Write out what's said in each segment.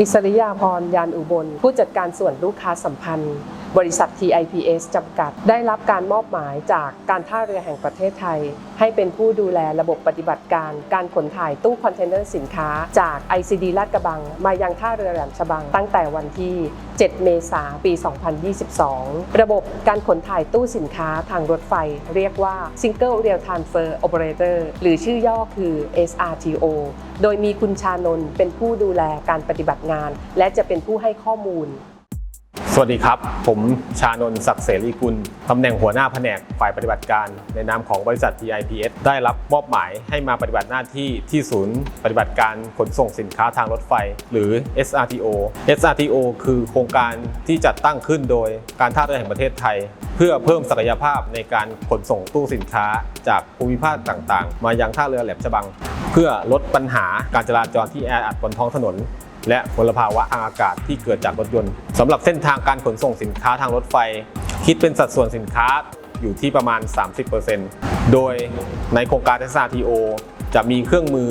อิสริยาพรยานอุบล ผู้จัดการส่วนลูกค้าสัมพันธ์ บริษัท TIPS จำกัด ได้รับการมอบหมายจากการท่าเรือแห่งประเทศไทย ให้เป็นผู้ดูแลระบบปฏิบัติการ การขนถ่ายตู้คอนเทนเนอร์สินค้า จาก ICD ลาดกระบัง มายังท่าเรือแหลมฉบัง ตั้งแต่วันที่ 7 เมษายนปี 2022 ระบบการขนถ่ายตู้สินค้าทางรถไฟ เรียกว่า Single Real Transfer Operator หรือชื่อย่อคือ SRTO โดยมีคุณชานนท์เป็นผู้ดูแลการปฏิบัติงาน และจะเป็นผู้ให้ข้อมูล สวัสดีครับ ผมชานนศักดิ์เสรีกุลตำแหน่งหัวหน้าแผนกฝ่ายปฏิบัติการ ในนามของบริษัท TIPS ได้รับมอบหมายให้มาปฏิบัติหน้าที่ที่ศูนย์ ปฏิบัติการขนส่งสินค้าทางรถไฟ หรือ SRTO SRTO คือโครงการที่จัดตั้งขึ้นโดยการท่าเรือแห่งประเทศไทย เพื่อเพิ่มศักยภาพในการขนส่งตู้สินค้า จากภูมิภาคต่างๆ มายังท่าเรือแหลมฉบัง เพื่อลดปัญหาการจราจรที่แออัดบนท้องถนน และมลภาวะทางอากาศที่เกิดจากรถยนต์สำหรับเส้นทางการขนส่งสินค้าทางรถไฟ คิดเป็นสัดส่วนสินค้าอยู่ที่ประมาณ 30%โดยในโครงการ SRTO จะมีเครื่องมือ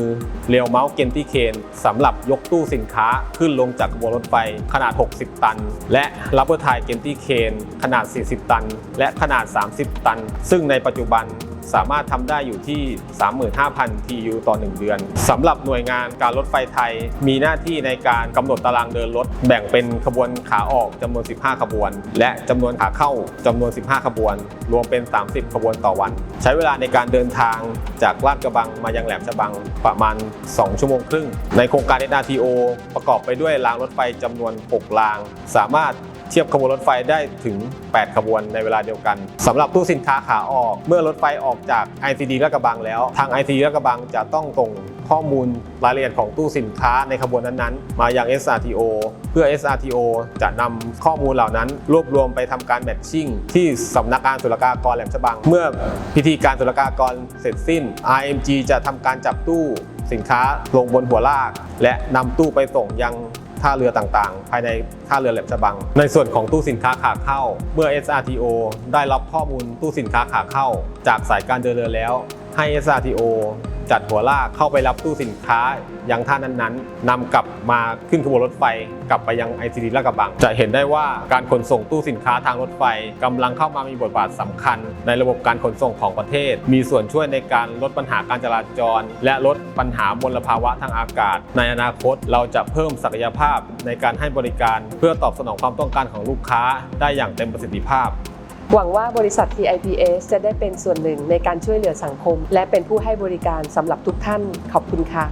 เรียวเมาส์เกนตี้เคนสำหรับยกตู้สินค้าขึ้นลงจากขบวนรถไฟขนาด 60 ตัน และรับเบอร์ไทยเกนตี้เคนขนาด 40 ตัน และขนาด 30 ตัน ซึ่งในปัจจุบัน สามารถทำได้อยู่ที่ 35,000 TU ต่อ 1 เดือนสำหรับหน่วยงานการรถไฟไทย มีหน้าที่ในการกำหนดตารางเดินรถ แบ่งเป็นขบวนขาออกจำนวน 15 ขบวน และจำนวนขาเข้าจำนวน 15 ขบวน รวมเป็น 30 ขบวนต่อวัน ใช้เวลาในการเดินทางจากลาดกระบังมายังแหลมฉบังประมาณ 2 ชั่วโมงครึ่ง ในโครงการ SRTO ประกอบไปด้วยรางรถไฟจำนวน 6 ราง สามารถ เทียบขบวนรถไฟได้ถึง 8 ขบวนในเวลาเดียวกันสำหรับตู้สินค้าขาออก เมื่อรถไฟออกจาก ICD ลาดกระบังแล้ว ทาง ICD ลาดกระบังจะต้องส่งข้อมูลรายละเอียดของตู้สินค้าในขบวนนั้นๆ มายัง SRTO เพื่อ SRTO จะนำข้อมูลเหล่านั้น รวบรวมไปทำการแมทชิ่งที่สำนักงานศุลกากรแหลมฉบัง เมื่อพิธีการศุลกากรเสร็จสิ้น RMG จะทำการจับตู้สินค้าลงบนหัวลาก และนำตู้ไปส่งยัง ท่าเรือต่างๆ ภายในท่าเรือแหลมฉบัง ในส่วนของตู้สินค้าขาเข้า เมื่อ SRTO ได้รับข้อมูลตู้สินค้าขาเข้า จากสายการเดินเรือแล้ว ให้ SRTO จัดหัวลากเข้าไปรับตู้สินค้ายังท่านั้นๆนำกลับมาขึ้นขบวนรถไฟ กลับไปยัง ICD ลาดกระบัง จะเห็นได้ว่าการขนส่งตู้สินค้าทางรถไฟกำลังเข้ามามีบทบาทสำคัญ ในระบบการขนส่งของประเทศ มีส่วนช่วยในการลดปัญหาการจราจร และลดปัญหามลภาวะทางอากาศ ในอนาคตเราจะเพิ่มศักยภาพในการให้บริการ เพื่อตอบสนองความต้องการของลูกค้าได้อย่างเต็มประสิทธิภาพ หวังว่าบริษัท TIPS จะได้เป็นส่วนหนึ่งในการช่วยเหลือสังคม และเป็นผู้ให้บริการสำหรับทุกท่าน ขอบคุณค่ะ